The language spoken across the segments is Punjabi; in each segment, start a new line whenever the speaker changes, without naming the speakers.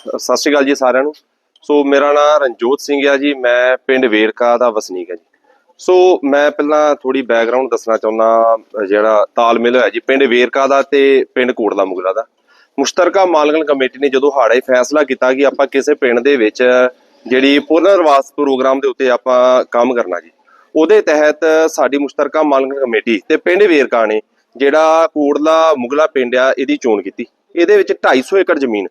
ਸਤਿ ਸ਼੍ਰੀ ਅਕਾਲ ਜੀ ਸਾਰਿਆਂ ਨੂੰ। ਸੋ ਮੇਰਾ ਨਾਮ ਰਣਜੋਤ ਸਿੰਘ ਹੈ ਜੀ, ਮੈਂ ਪਿੰਡ ਵੇਰਕਾ ਦਾ ਵਸਨੀਕ ਹਾਂ ਜੀ। ਸੋ ਮੈਂ ਪਹਿਲਾਂ ਥੋੜੀ ਬੈਕਗ੍ਰਾਉਂਡ ਦੱਸਣਾ ਚਾਹੁੰਦਾ, ਜਿਹੜਾ ਤਾਲਮੇਲ ਹੋਇਆ ਜੀ, ਪਿੰਡ ਵੇਰਕਾ ਦਾ ਤੇ ਪਿੰਡ ਕੋਟਲਾ ਮੁਗਲਾ ਦਾ। ਮੁਸ਼ਤਰਕਾ ਮਾਲਕਨ ਕਮੇਟੀ ਨੇ ਜਦੋਂ ਹਾੜਾ ਹੀ ਫੈਸਲਾ ਕੀਤਾ ਕਿ ਆਪਾਂ ਕਿਸੇ ਪਿੰਡ ਦੇ ਵਿੱਚ ਜਿਹੜੀ ਪੁਨਰਵਾਸ ਪ੍ਰੋਗਰਾਮ ਦੇ ਉੱਤੇ ਆਪਾਂ ਕੰਮ ਕਰਨਾ ਜੀ, ਉਹਦੇ ਤਹਿਤ ਸਾਡੀ ਮੁਸ਼ਤਰਕਾ ਮਾਲਕਨ ਕਮੇਟੀ ਤੇ ਪਿੰਡ ਵੇਰਕਾ ਨੇ ਜਿਹੜਾ ਕੋਟਲਾ ਮੁਗਲਾ ਪਿੰਡ ਆ, ਇਹਦੀ ਚੋਣ ਕੀਤੀ। ਇਹਦੇ ਵਿੱਚ 250 ਏਕੜ ਜ਼ਮੀਨ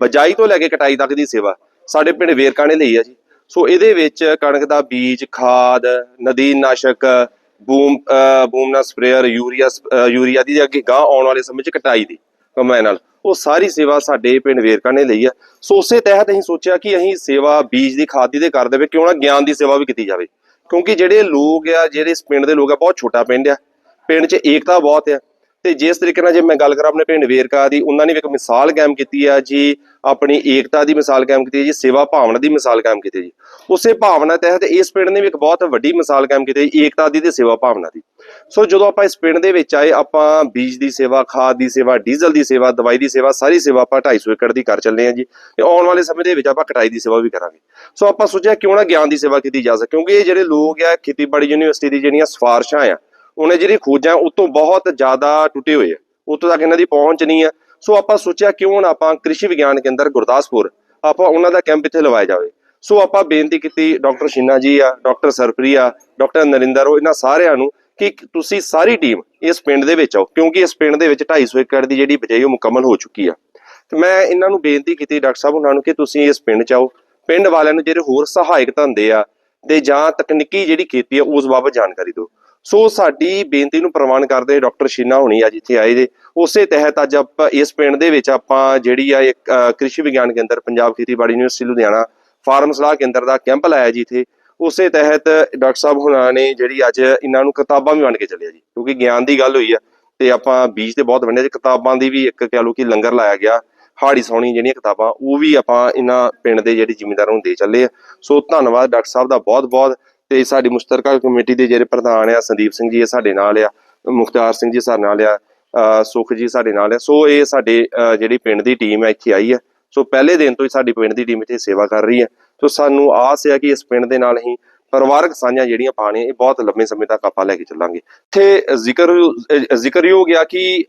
ਬਜਾਈ ਤੋਂ ਲੈ ਕੇ ਕਟਾਈ ਤੱਕ ਦੀ ਸੇਵਾ ਸਾਡੇ ਪਿੰਡ ਵੇਰਕਾ ਨੇ ਲਈ ਆ ਜੀ। ਸੋ ਇਹਦੇ ਵਿੱਚ ਕਣਕ ਦਾ ਬੀਜ, ਖਾਦ ਨਦੀ ਨਾਸ਼ਕ ਬੂਮ, ਅਹ, ਬੂਮਨਾ ਸਪਰੇਅਰ, ਯੂਰੀਆ ਯੂਰੀਆ ਦੀ ਅੱਗੇ ਗਾਂ ਆਉਣ ਵਾਲੇ ਸਮੇਂ 'ਚ ਕਟਾਈ ਦੀ ਕਮਾਈ ਨਾਲ। ਉਹ ਸਾਰੀ ਸੇਵਾ ਸਾਡੇ ਪਿੰਡ ਵੇਰਕਾ ਨੇ ਲਈ ਆ। ਸੋ ਉਸੇ ਤਹਿਤ ਅਸੀਂ ਸੋਚਿਆ ਕਿ ਅਸੀਂ ਸੇਵਾ ਬੀਜ ਦੀ, ਖਾਦ ਦੀ ਤੇ ਕਰ ਦੇਵੇ, ਕਿਉਂ ਨਾ ਗਿਆਨ ਦੀ ਸੇਵਾ ਵੀ ਕੀਤੀ ਜਾਵੇ। ਕਿਉਂਕਿ ਜਿਹੜੇ ਲੋਕ ਆ, ਜਿਹੜੇ ਇਸ ਪਿੰਡ ਦੇ ਲੋਕ ਆ, ਬਹੁਤ ਛੋਟਾ ਪਿੰਡ ਆ। ਪਿੰਡ 'ਚ ਏਕਤਾ ਬਹੁਤ ਆ। ਤੇ ਜਿਸ ਤਰੀਕੇ ਨਾਲ ਜੇ ਮੈਂ ਗੱਲ ਕਰਾਂ ਆਪਣੇ ਪਿੰਡ ਵੇਰਕਾ ਦੀ ਉਹਨਾਂ ਨੇ ਵੀ ਇੱਕ ਮਿਸਾਲ ਕਾਇਮ ਕੀਤੀ ਆ ਜੀ ਆਪਣੀ ਏਕਤਾ ਦੀ ਮਿਸਾਲ ਕਾਇਮ ਕੀਤੀ ਹੈ ਜੀ ਸੇਵਾ ਭਾਵਨਾ ਦੀ ਮਿਸਾਲ ਕਾਇਮ ਕੀਤੀ ਜੀ। ਉਸੇ ਭਾਵਨਾ ਤਹਿਤ ਇਸ ਪਿੰਡ ਨੇ ਵੀ ਇੱਕ ਬਹੁਤ ਵੱਡੀ ਮਿਸਾਲ ਕਾਇਮ ਕੀਤੀ ਹੈ ਜੀ, ਏਕਤਾ ਦੀ ਤੇ ਸੇਵਾ ਭਾਵਨਾ ਦੀ। ਸੋ ਜਦੋਂ ਆਪਾਂ ਇਸ ਪਿੰਡ ਦੇ ਵਿੱਚ ਆਏ ਆਪਾਂ ਬੀਜ ਦੀ ਸੇਵਾ ਖਾਦ ਦੀ ਸੇਵਾ ਡੀਜ਼ਲ ਦੀ ਸੇਵਾ ਦਵਾਈ ਦੀ ਸੇਵਾ ਸਾਰੀ ਸੇਵਾ ਆਪਾਂ 250 ਏਕੜ ਦੀ ਕਰ ਚੱਲੇ ਹਾਂ ਜੀ। ਤੇ ਆਉਣ ਵਾਲੇ ਸਮੇਂ ਦੇ ਵਿੱਚ ਆਪਾਂ ਕਟਾਈ ਦੀ ਸੇਵਾ ਵੀ ਕਰਾਂਗੇ। ਸੋ ਆਪਾਂ ਸੋਚਿਆ ਕਿਉਂ ਨਾ ਗਿਆਨ ਦੀ ਸੇਵਾ ਕੀਤੀ ਜਾ ਸਕੇ ਕਿਉਂਕਿ ਇਹ ਜਿਹੜੇ ਲੋਕ ਆ ਖੇਤੀਬਾੜੀ ਯੂਨੀਵਰਸਿਟੀ ਦੀ ਜਿਹੜੀਆਂ ਸਿਫਾਰਸ਼ਾਂ ਆ ਉਹਨੇ ਜਿਹੜੀ ਖੋਜਾਂ ਉਹ ਬਹੁਤ ਜ਼ਿਆਦਾ ਟੁੱਟੇ ਹੋਏ ਆ, ਉੱਥੋਂ ਤੱਕ ਇਹਨਾਂ ਦੀ ਪਹੁੰਚ ਨਹੀਂ ਆ। ਸੋ ਆਪਾਂ ਸੋਚਿਆ ਕਿਉਂ ਨਾ ਆਪਾਂ ਕ੍ਰਿਸ਼ੀ ਵਿਗਿਆਨ ਕੇਂਦਰ ਗੁਰਦਾਸਪੁਰ ਆਪਾਂ ਉਹਨਾਂ ਦਾ ਕੈਂਪ ਇੱਥੇ ਲਵਾਇਆ ਜਾਵੇ। ਸੋ ਆਪਾਂ ਬੇਨਤੀ ਕੀਤੀ ਡਾਕਟਰ ਸ਼ੀਨਾ ਜੀ ਆ, ਡਾਕਟਰ ਸਰਪ੍ਰੀ ਆ, ਡਾਕਟਰ ਨਰਿੰਦਰ, ਉਹ ਇਹਨਾਂ ਸਾਰਿਆਂ ਨੂੰ ਕਿ ਤੁਸੀਂ ਸਾਰੀ ਟੀਮ ਇਸ ਪਿੰਡ ਦੇ ਵਿੱਚ ਆਓ, ਕਿਉਂਕਿ ਇਸ ਪਿੰਡ ਦੇ ਵਿੱਚ 250 ਏਕੜ ਦੀ ਜਿਹੜੀ ਬਜਾਈ ਉਹ ਮੁਕੰਮਲ ਹੋ ਚੁੱਕੀ ਆ। ਤੇ ਮੈਂ ਇਹਨਾਂ ਨੂੰ ਬੇਨਤੀ ਕੀਤੀ ਡਾਕਟਰ ਸਾਹਿਬ ਉਹਨਾਂ ਨੂੰ ਕਿ ਤੁਸੀਂ ਇਸ ਪਿੰਡ ਚ ਆਓ। ਪਿੰਡ ਵਾਲਿਆਂ ਨੂੰ ਜਿਹੜੇ ਹੋਰ ਸਹਾਇਕ ਧੰਦੇ ਆ, ਤੇ ਜਾਂ ਤਕਨੀਕੀ ਜਿਹੜੀ ਖੇਤੀ ਆ, ਉਸ ਬਾਬਤ ਜਾਣਕਾਰੀ ਦਿਓ। ਸੋ ਸਾਡੀ ਬੇਨਤੀ ਨੂੰ ਪ੍ਰਵਾਨ ਕਰਦੇ ਡਾਕਟਰ ਸ਼ੀਨਾ ਹੋਣੀ ਅੱਜ ਇੱਥੇ ਆਏ ਦੇ। ਉਸੇ ਤਹਿਤ ਅੱਜ ਆਪਾਂ, ਇਸ ਪਿੰਡ ਦੇ ਵਿੱਚ ਆਪਾਂ ਜਿਹੜੀ ਆ ਇੱਕ ਕ੍ਰਿਸ਼ੀ ਵਿਗਿਆਨ ਕੇਂਦਰ, ਪੰਜਾਬ ਖੇਤੀਬਾੜੀ ਯੂਨੀਵਰਸਿਟੀ, ਲੁਧਿਆਣਾ ਫਾਰਮ ਸਲਾਹ ਕੇਂਦਰ ਦਾ ਕੈਂਪ ਲਾਇਆ ਜੀ ਇੱਥੇ। ਉਸੇ ਤਹਿਤ ਡਾਕਟਰ ਸਾਹਿਬ ਹੁਣਾਂ ਨੇ ਜਿਹੜੀ ਅੱਜ ਇਹਨਾਂ ਨੂੰ ਕਿਤਾਬਾਂ ਵੀ ਵੰਡ ਕੇ ਚੱਲਿਆ ਜੀ, ਕਿਉਂਕਿ ਗਿਆਨ ਦੀ ਗੱਲ ਹੋਈ ਆ ਤੇ ਆਪਾਂ ਬੀਜ ਤੇ ਬਹੁਤ ਵੰਡਿਆ ਜੀ ਕਿਤਾਬਾਂ ਦੀ ਵੀ ਇੱਕ ਕਹਿ ਲਓ ਕਿ ਲੰਗਰ ਲਾਇਆ ਗਿਆ ਹਾੜੀ ਸੌਣੀ ਜਿਹੜੀਆਂ ਕਿਤਾਬਾਂ, ਉਹ ਵੀ ਆਪਾਂ ਇਹਨਾਂ ਪਿੰਡ ਦੇ ਜਿਹੜੇ ਜ਼ਿਮੀਂਦਾਰਾਂ ਨੂੰ ਦੇ ਚੱਲੇ ਆ। ਸੋ ਧੰਨਵਾਦ ਡਾਕਟਰ ਸਾਹਿਬ ਦਾ ਬਹੁਤ ਬਹੁਤ ਤੇ ਸਾਡੀ ਮੁਸ਼ਤਰਕਾ ਕਮੇਟੀ ਦੇ ਜਿਹੜੇ ਪ੍ਰਧਾਨ ਆ, ਸੰਦੀਪ ਸਿੰਘ ਜੀ ਇਹ ਸਾਡੇ ਨਾਲ ਆ, ਮੁਖਤਾਰ ਸਿੰਘ ਜੀ ਸਾਡੇ ਨਾਲ ਆ ਸੁਖ ਜੀ ਸਾਡੇ ਨਾਲ ਆ। ਸੋ ਇਹ ਸਾਡੇ ਜਿਹੜੀ ਪਿੰਡ ਦੀ ਟੀਮ ਹੈ ਇੱਥੇ ਆਈ ਹੈ ਸੋ ਪਹਿਲੇ ਦਿਨ ਤੋਂ ਹੀ ਸਾਡੀ ਪਿੰਡ ਦੀ ਟੀਮ ਇੱਥੇ ਸੇਵਾ ਕਰ ਰਹੀ ਹੈ ਸੋ ਸਾਨੂੰ ਆਸ ਹੈ ਕਿ ਇਸ ਪਿੰਡ ਦੇ ਨਾਲ ਹੀ ਪਰਿਵਾਰਕ ਸਾਂਝਾਂ ਜਿਹੜੀਆਂ ਪਾਣੀਆਂ ਇਹ ਬਹੁਤ ਲੰਮੇ ਸਮੇਂ ਤੱਕ ਆਪਾਂ ਲੈ ਕੇ ਚੱਲਾਂਗੇ। ਇੱਥੇ ਜ਼ਿਕਰ ਅਹ ਜ਼ਿਕਰਯੋਗ ਆ ਕਿ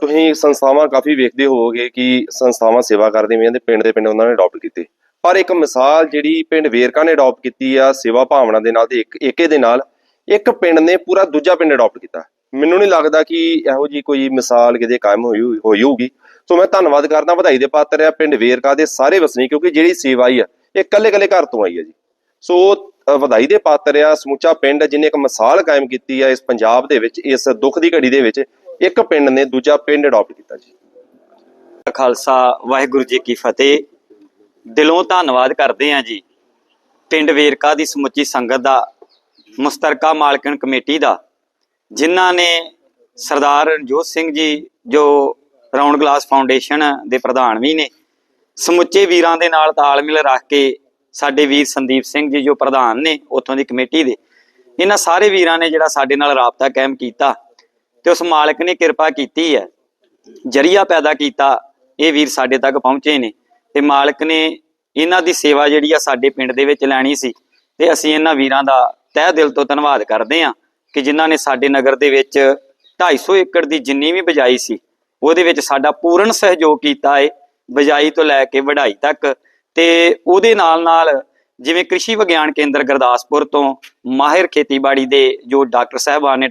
ਤੁਸੀਂ ਸੰਸਥਾਵਾਂ ਕਾਫੀ ਵੇਖਦੇ ਹੋਵੋਗੇ ਕਿ ਸੰਸਥਾਵਾਂ ਸੇਵਾ ਕਰਦੀਆਂ ਤੇ ਪਿੰਡ ਦੇ ਪਿੰਡ ਉਹਨਾਂ ਨੇ ਅਡਾਪਟ ਕੀਤੇ। ਪਰ ਇੱਕ ਮਿਸਾਲ ਜਿਹੜੀ ਪਿੰਡ ਵੇਰਕਾ ਨੇ ਅਡਾਪਟ ਕੀਤੀ ਆ ਸੇਵਾ ਭਾਵਨਾ ਦੇ ਨਾਲ ਤੇ ਇੱਕ ਏਕੇ ਦੇ ਨਾਲ, ਇੱਕ ਪਿੰਡ ਨੇ ਪੂਰਾ ਦੂਜਾ ਪਿੰਡ ਅਡਾਪਟ ਕੀਤਾ। ਮੈਨੂੰ ਨਹੀਂ ਲੱਗਦਾ ਕਿ ਇਹੋ ਜੀ ਕੋਈ ਮਿਸਾਲ ਕਿਤੇ ਕਾਇਮ ਹੋਈ ਹੋਈ- ਹੋਊਗੀ। ਸੋ ਮੈਂ ਧੰਨਵਾਦ ਕਰਦਾ, ਵਧਾਈ ਦੇ ਪਾਤਰ ਆ ਪਿੰਡ ਵੇਰਕਾ ਦੇ ਸਾਰੇ ਵਸਨੀਕ, ਕਿਉਂਕਿ ਜਿਹੜੀ ਸੇਵਾ ਆਈ ਆ, ਇਹ ਕੱਲੇ ਕੱਲੇ ਘਰ ਤੋਂ ਆਈ ਆ ਜੀ। ਸੋ ਵਧਾਈ ਦੇ ਪਾਤਰ ਆ ਸਮੁੱਚਾ ਪਿੰਡ ਜਿਹਨੇ ਇੱਕ ਮਿਸਾਲ ਕਾਇਮ ਕੀਤੀ ਆ ਇਸ ਪੰਜਾਬ ਦੇ ਵਿੱਚ, ਇਸ ਦੁੱਖ ਦੀ ਘੜੀ ਦੇ ਵਿੱਚ, ਇੱਕ ਪਿੰਡ ਨੇ ਦੂਜਾ ਪਿੰਡ ਅਡਾਪਟ ਕੀਤਾ ਜੀ।
ਖਾਲਸਾ, ਵਾਹਿਗੁਰੂ ਜੀ ਕੀ ਫਤਿਹ। ਦਿਲੋਂ ਧੰਨਵਾਦ ਕਰਦੇ ਹਾਂ ਜੀ। ਪਿੰਡ ਵੇਰਕਾ ਦੀ ਸਮੁੱਚੀ ਸੰਗਤ ਦਾ, ਮੁਸਤਰਕਾ ਮਾਲਕਣ ਕਮੇਟੀ ਦਾ, ਜਿਨ੍ਹਾਂ ਨੇ ਸਰਦਾਰ ਰਣਜੋਤ ਸਿੰਘ ਜੀ, ਜੋ ਰਾਉਂਡ ਗਲਾਸ ਫਾਊਂਡੇਸ਼ਨ ਦੇ ਪ੍ਰਧਾਨ ਵੀ ਨੇ, ਸਮੁੱਚੇ ਵੀਰਾਂ ਦੇ ਨਾਲ ਤਾਲਮੇਲ ਰੱਖ ਕੇ ਸਾਡੇ ਵੀਰ ਸੰਦੀਪ ਸਿੰਘ ਜੀ, ਜੋ ਪ੍ਰਧਾਨ ਨੇ ਉੱਥੋਂ ਦੀ ਕਮੇਟੀ ਦੇ, ਇਹਨਾਂ ਸਾਰੇ ਵੀਰਾਂ ਨੇ ਜਿਹੜਾ ਸਾਡੇ ਨਾਲ ਰਾਬਤਾ ਕਾਇਮ ਕੀਤਾ ਤੇ ਉਸ ਮਾਲਕ ਨੇ ਕਿਰਪਾ ਕੀਤੀ ਹੈ, ਜਰੀਆ ਪੈਦਾ ਕੀਤਾ, ਇਹ ਵੀਰ ਸਾਡੇ ਤੱਕ ਪਹੁੰਚੇ ਨੇ। ਤੇ ਮਾਲਕ ਨੇ ਇਹਨਾਂ ਦੀ ਸੇਵਾ ਜਿਹੜੀ ਆ ਸਾਡੇ ਪਿੰਡ ਦੇ ਵਿੱਚ ਲੈਣੀ ਸੀ ਤੇ ਅਸੀਂ ਇਹਨਾਂ ਵੀਰਾਂ ਦਾ ਤਹਿ ਦਿਲ ਤੋਂ ਧੰਨਵਾਦ ਕਰਦੇ ਹਾਂ ਕਿ ਜਿਨ੍ਹਾਂ ਨੇ ਸਾਡੇ ਨਗਰ ਦੇ ਵਿੱਚ 250 ਏਕੜ ਦੀ ਜਿੰਨੀ ਵੀ ਬਜਾਈ ਸੀ, ਉਹਦੇ ਵਿੱਚ ਸਾਡਾ ਪੂਰਨ ਸਹਿਯੋਗ ਕੀਤਾ ਹੈ ਬਜਾਈ ਤੋਂ ਲੈ ਕੇ ਵਢਾਈ ਤੱਕ ਤੇ ਉਹਦੇ ਨਾਲ ਨਾਲ ਜਿਵੇਂ ਕ੍ਰਿਸ਼ੀ ਵਿਗਿਆਨ ਕੇਂਦਰ ਗੁਰਦਾਸਪੁਰ ਤੋਂ ਮਾਹਿਰ ਖੇਤੀਬਾੜੀ ਦੇ ਜੋ ਡਾਕਟਰ ਸਾਹਿਬਾਨ ਨੇ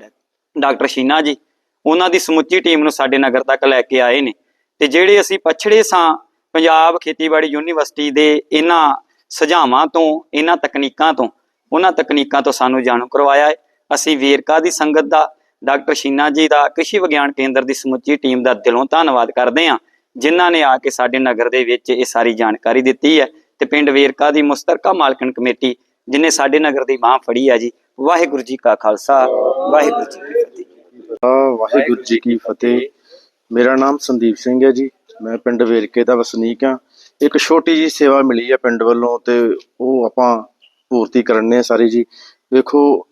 ਡਾਕਟਰ ਸ਼ੀਨਾ ਜੀ, ਉਹਨਾਂ ਦੀ ਸਮੁੱਚੀ ਟੀਮ ਨੂੰ ਸਾਡੇ ਨਗਰ ਤੱਕ ਲੈ ਕੇ ਆਏ ਨੇ ਤੇ ਜਿਹੜੇ ਅਸੀਂ ਪਛੜੇ ਸਾਂ ਪੰਜਾਬ ਖੇਤੀਬਾੜੀ ਯੂਨੀਵਰਸਿਟੀ ਦੇ ਇਹਨਾਂ ਸੁਝਾਵਾਂ ਤੋਂ, ਇਹਨਾਂ ਤਕਨੀਕਾਂ ਤੋਂ, ਉਹਨਾਂ ਤਕਨੀਕਾਂ ਤੋਂ ਸਾਨੂੰ ਜਾਣੂ ਕਰਵਾਇਆ ਹੈ। ਅਸੀਂ ਵੇਰਕਾ ਦੀ ਸੰਗਤ ਦਾ, ਡਾਕਟਰ ਸ਼ੀਨਾ ਜੀ ਦਾ, ਕ੍ਰਿਸ਼ੀ ਵਿਗਿਆਨ ਕੇਂਦਰ ਦੀ ਸਮੁੱਚੀ ਟੀਮ ਦਾ ਦਿਲੋਂ ਧੰਨਵਾਦ ਕਰਦੇ ਹਾਂ, ਜਿਨ੍ਹਾਂ ਨੇ ਆ ਕੇ ਸਾਡੇ ਨਗਰ ਦੇ ਵਿੱਚ ਇਹ ਸਾਰੀ ਜਾਣਕਾਰੀ ਦਿੱਤੀ ਹੈ। ਤੇ ਪਿੰਡ ਵੇਰਕਾ ਦੀ ਮੁਸਤਰਕਾ ਮਾਲਕਣ ਕਮੇਟੀ, ਜਿਨੇ ਸਾਡੇ ਨਗਰ ਦੀ ਬਾਹ ਫੜੀ ਹੈ ਜੀ, ਵਾਹਿਗੁਰੂ ਜੀ ਕਾ ਖਾਲਸਾ, ਵਾਹਿਗੁਰੂ ਜੀ ਕੀ ਫਤਿਹ।
ਵਾਹਿਗੁਰੂ ਜੀ ਕੀ ਫਤਿਹ। ਮੇਰਾ ਨਾਮ ਸੰਦੀਪ ਸਿੰਘ ਹੈ ਜੀ। ਮੈਂ ਪਿੰਡ ਵੇਰਕੇ ਦਾ ਵਸਨੀਕ ਹਾਂ। ਇੱਕ ਛੋਟੀ ਜੀ ਸੇਵਾ ਮਿਲੀ ਹੈ ਪਿੰਡ ਵੱਲੋਂ ਤੇ ਉਹ ਆਪਾਂ ਪੂਰਤੀ ਕਰਨੇ ਆ ਸਾਰੀ ਜੀ। ਵੇਖੋ,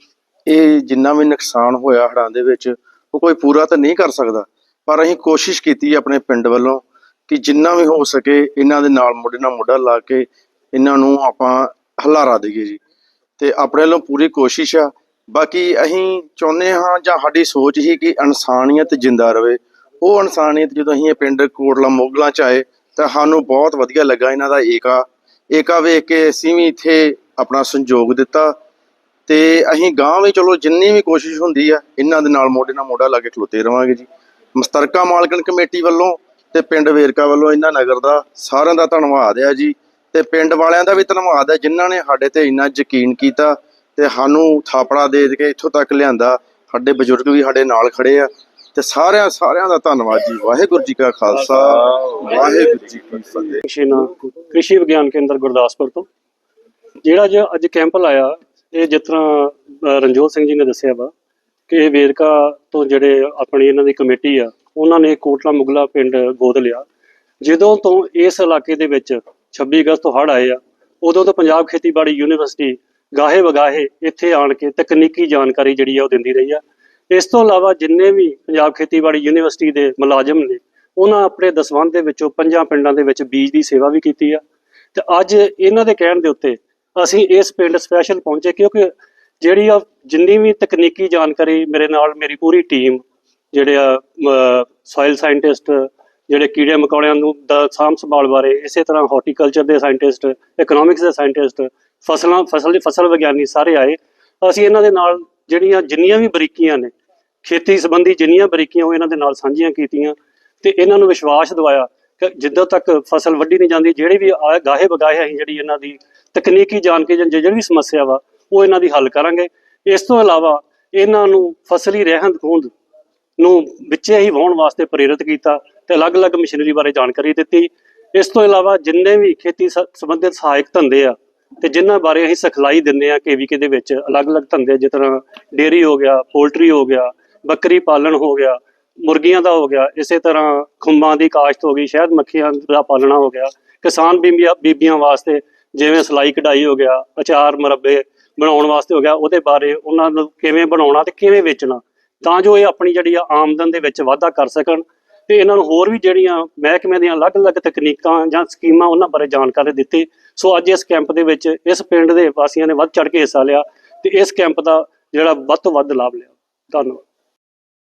ਇਹ ਜਿੰਨਾ ਵੀ ਨੁਕਸਾਨ ਹੋਇਆ ਹੜ੍ਹਾਂ ਦੇ ਵਿੱਚ, ਉਹ ਕੋਈ ਪੂਰਾ ਤਾਂ ਨਹੀਂ ਕਰ ਸਕਦਾ। ਪਰ ਅਸੀਂ ਕੋਸ਼ਿਸ਼ ਕੀਤੀ ਆਪਣੇ ਪਿੰਡ ਵੱਲੋਂ ਕਿ ਜਿੰਨਾ ਵੀ ਹੋ ਸਕੇ ਇਹਨਾਂ ਦੇ ਨਾਲ ਮੋਢੇ ਨਾਲ ਮੋਢਾ ਲਾ ਕੇ ਇਹਨਾਂ ਨੂੰ ਆਪਾਂ ਹਲਾਰਾ ਦਈਏ ਜੀ। ਤੇ ਆਪਣੇ ਵੱਲੋਂ ਪੂਰੀ ਕੋਸ਼ਿਸ਼ ਆ। ਬਾਕੀ ਅਸੀਂ ਚਾਹੁੰਦੇ ਹਾਂ ਜਾਂ ਸਾਡੀ ਸੋਚ ਹੀ ਕਿ ਇਨਸਾਨੀਅਤ ਜਿੰਦਾ ਰਵੇ ਉਹ ਇਨਸਾਨੀਅਤ ਜਦੋਂ ਅਸੀਂ ਇਹ ਪਿੰਡ ਕੋਟਲਾ ਮੋਗਲਾਂ ਚ ਆਏ ਤਾਂ ਸਾਨੂੰ ਬਹੁਤ ਵਧੀਆ ਲੱਗਾ ਇਹਨਾਂ ਦਾ ਏਕਾ। ਏਕਾ ਵੇਖ ਕੇ ਅਸੀਂ ਵੀ ਇੱਥੇ ਆਪਣਾ ਸੰਯੋਗ ਦਿੱਤਾ ਤੇ ਅਸੀਂ ਗਾਂਹ ਵੀ ਚਲੋ ਜਿੰਨੀ ਵੀ ਕੋਸ਼ਿਸ਼ ਹੁੰਦੀ ਆ, ਇਹਨਾਂ ਦੇ ਨਾਲ ਮੋਢੇ ਨਾਲ ਮੋਢਾ ਲਾ ਕੇ ਖਲੋਤੇ ਰਵਾਂਗੇ ਜੀ। ਮਸਤਰਕਾ ਮਾਲਕਣ ਕਮੇਟੀ ਵੱਲੋਂ ਤੇ ਪਿੰਡ ਵੇਰਕਾ ਵੱਲੋਂ ਇਹਨਾਂ ਨਗਰ ਦਾ ਸਾਰਿਆਂ ਦਾ ਧੰਨਵਾਦ ਆ ਜੀ। ਤੇ ਪਿੰਡ ਵਾਲਿਆਂ ਦਾ ਵੀ ਧੰਨਵਾਦ ਹੈ ਜਿਨ੍ਹਾਂ ਨੇ ਸਾਡੇ ਤੇ ਇੰਨਾ ਯਕੀਨ ਕੀਤਾ ਤੇ ਸਾਨੂੰ ਥਾਪੜਾ ਦੇ ਕੇ ਇੱਥੋਂ ਤੱਕ ਲਿਆਂਦਾ। ਸਾਡੇ ਬਜ਼ੁਰਗ ਵੀ ਸਾਡੇ ਨਾਲ ਖੜੇ ਆ। ਤੇ ਸਾਰਿਆਂ ਸਾਰਿਆਂ ਦਾ ਧੰਨਵਾਦ ਜੀ। ਵਾਹਿਗੁਰੂ ਜੀ ਕਾ ਖਾਲਸਾ। ਵਾਹਿਗੁਰੂ ਜੀ ਕੀ ਫਤਿਹ।
ਸ਼ਿਨਾ ਕ੍ਰਿਸ਼ੀ ਵਿਗਿਆਨ ਕੇਂਦਰ ਗੁਰਦਾਸਪੁਰ ਤੋਂ। ਜਿਹੜਾ ਜੋ ਅੱਜ ਕੈਂਪ ਲਾਇਆ, ਇਹ ਜਿਸ ਤਰ੍ਹਾਂ ਰਣਜੋਤ ਸਿੰਘ ਜੀ ਨੇ ਦੱਸਿਆ ਵਾ ਕਿ ਇਹ ਵੇਰਕਾ ਤੋਂ ਜਿਹੜੇ ਆਪਣੀ ਇਹਨਾਂ ਦੀ ਕਮੇਟੀ ਆ, ਉਹਨਾਂ ਨੇ ਕੋਟਲਾ ਮੁਗਲਾ ਪਿੰਡ ਗੋਦ ਲਿਆ। ਜਦੋਂ ਤੋਂ ਇਸ ਇਲਾਕੇ ਦੇ ਵਿੱਚ 26 ਅਗਸਤ ਤੋਂ ਹੜ੍ਹ ਆਏ ਆ, ਉਦੋਂ ਤੋਂ ਪੰਜਾਬ ਖੇਤੀਬਾੜੀ ਯੂਨੀਵਰਸਿਟੀ ਗਾਹੇ ਵਗਾਹੇ ਇੱਥੇ ਆਣ ਕੇ ਤਕਨੀਕੀ ਜਾਣਕਾਰੀ ਜਿਹੜੀ ਆ ਉਹ ਦਿੰਦੀ ਰਹੀ ਆ। ਇਸ ਤੋਂ ਇਲਾਵਾ ਜਿੰਨੇ ਵੀ ਪੰਜਾਬ ਖੇਤੀਬਾੜੀ ਯੂਨੀਵਰਸਿਟੀ ਦੇ ਮੁਲਾਜ਼ਮ ਨੇ, ਉਹਨਾਂ ਆਪਣੇ ਦਸਵੰਧ ਦੇ ਵਿੱਚੋਂ ਪੰਜਾਂ ਪਿੰਡਾਂ ਦੇ ਵਿੱਚ ਬੀਜ ਦੀ ਸੇਵਾ ਵੀ ਕੀਤੀ ਆ। ਤੇ ਅੱਜ ਇਹਨਾਂ ਦੇ ਕਹਿਣ ਦੇ ਉੱਤੇ ਅਸੀਂ ਇਸ ਪਿੰਡ ਸਪੈਸ਼ਲ ਪਹੁੰਚੇ ਕਿਉਂਕਿ ਜਿਹੜੀ ਆ ਜਿੰਨੀ ਵੀ ਤਕਨੀਕੀ ਜਾਣਕਾਰੀ ਮੇਰੇ ਨਾਲ ਮੇਰੀ ਪੂਰੀ ਟੀਮ, ਜਿਹੜੇ ਆ ਸੋਇਲ ਸਾਇੰਟਿਸਟ ਜਿਹੜੇ ਕੀੜੇ ਮਕੌੜਿਆਂ ਨੂੰ ਦਾ ਸਾਂਭ ਸੰਭਾਲ ਬਾਰੇ, ਇਸੇ ਤਰ੍ਹਾਂ ਹਾਰਟੀਕਲਚਰ ਦੇ ਸਾਇੰਟਿਸਟ ਇਕਨੋਮਿਕਸ ਦੇ ਸਾਇੰਟਿਸਟ ਫਸਲਾਂ, ਫਸਲ ਦੇ ਫਸਲ ਵਿਗਿਆਨੀ ਸਾਰੇ ਆਏ। ਅਸੀਂ ਇਹਨਾਂ ਦੇ ਨਾਲ ਜਿਹੜੀਆਂ ਜਿੰਨੀਆਂ ਵੀ ਬਰੀਕੀਆਂ ਨੇ, ਖੇਤੀ ਸੰਬੰਧੀ ਜਿੰਨੀਆਂ ਬਰੀਕੀਆਂ ਉਹ ਇਹਨਾਂ ਦੇ ਨਾਲ ਸਾਂਝੀਆਂ ਕੀਤੀਆਂ ਤੇ ਇਹਨਾਂ ਨੂੰ ਵਿਸ਼ਵਾਸ ਦਿਵਾਇਆ ਕਿ ਜਿੱਦੋਂ ਤੱਕ ਫਸਲ ਵੱਢੀ ਨਹੀਂ ਜਾਂਦੀ, ਜਿਹੜੀ ਵੀ ਆ- ਗਾਹੇ ਬਗਾਹੇ ਅਸੀਂ ਜਿਹੜੀ ਇਹਨਾਂ ਦੀ ਤਕਨੀਕੀ ਜਾਣਕਾਰੀ ਜਾਂ ਜਿਹੜੀ ਵੀ ਸਮੱਸਿਆ ਵਾ, ਉਹ ਇਹਨਾਂ ਦੀ ਹੱਲ ਕਰਾਂਗੇ। ਇਸ ਤੋਂ ਇਲਾਵਾ ਇਹਨਾਂ ਨੂੰ ਫਸਲੀ ਰਹਿੰਦ ਖੂੰਹਦ ਨੂੰ ਵਿੱਚੇ ਹੀ ਵਾਹੁਣ ਵਾਸਤੇ ਪ੍ਰੇਰਿਤ ਕੀਤਾ ਤੇ ਅਲੱਗ-ਅਲੱਗ ਮਸ਼ੀਨਰੀ ਬਾਰੇ ਜਾਣਕਾਰੀ ਦਿੱਤੀ। ਇਸ ਤੋਂ ਇਲਾਵਾ ਜਿੰਨੇ ਵੀ ਖੇਤੀ ਸ- ਸੰਬੰਧਿਤ ਸਹਾਇਕ ਧੰਦੇ ਆ ਤੇ ਜਿਨ੍ਹਾਂ ਬਾਰੇ ਅਸੀਂ ਸਿਖਲਾਈ ਦਿੰਦੇ ਆ ਕੇਵੀਕੇ ਦੇ ਵਿੱਚ, ਅਲੱਗ-ਅਲੱਗ ਧੰਦੇ, ਜਿਸ ਤਰ੍ਹਾਂ ਡੇਅਰੀ ਹੋ ਗਿਆ, ਪੋਲਟਰੀ ਹੋ ਗਿਆ, ਬੱਕਰੀ ਪਾਲਣ ਹੋ ਗਿਆ, ਮੁਰਗੀਆਂ ਦਾ ਹੋ ਗਿਆ, ਇਸੇ ਤਰ੍ਹਾਂ ਖੁੰਬਾਂ ਦੀ ਕਾਸ਼ਤ ਹੋ ਗਈ, ਸ਼ਹਿਦ ਮੱਖੀਆਂ ਦਾ ਪਾਲਣਾ ਹੋ ਗਿਆ, ਕਿਸਾਨ ਬੀਬੀਆਂ ਬੀਬੀਆਂ ਵਾਸਤੇ ਜਿਵੇਂ ਸਲਾਈ ਕਢਾਈ ਹੋ ਗਿਆ, ਅਚਾਰ ਮੁਰੱਬੇ ਬਣਾਉਣ ਵਾਸਤੇ ਹੋ ਗਿਆ, ਉਹਦੇ ਬਾਰੇ ਉਹਨਾਂ ਨੂੰ ਕਿਵੇਂ ਬਣਾਉਣਾ ਤੇ ਕਿਵੇਂ ਵੇਚਣਾ, ਤਾਂ ਜੋ ਇਹ ਆਪਣੀ ਜਿਹੜੀ ਆਮਦਨ ਦੇ ਵਿੱਚ ਵਾਧਾ ਕਰ ਸਕਣ ਤੇ ਇਹਨਾਂ ਨੂੰ ਹੋਰ ਵੀ ਜਿਹੜੀਆਂ ਮਹਿਕਮੇ ਦੀਆਂ ਅਲੱਗ-ਅਲੱਗ ਤਕਨੀਕਾਂ ਜਾਂ ਸਕੀਮਾਂ ਉਹਨਾਂ ਬਾਰੇ ਜਾਣਕਾਰੀ ਦਿੱਤੀ। ਸੋ ਅੱਜ ਇਸ ਕੈਂਪ ਦੇ ਵਿੱਚ ਇਸ ਪਿੰਡ ਦੇ ਵਾਸੀਆਂ ਨੇ ਵੱਧ ਚੜ ਕੇ ਹਿੱਸਾ ਲਿਆ ਤੇ ਇਸ ਕੈਂਪ ਦਾ ਜਿਹੜਾ ਵੱਧ ਤੋਂ ਵੱਧ ਲਾਭ ਲਿਆ। ਧੰਨਵਾਦ।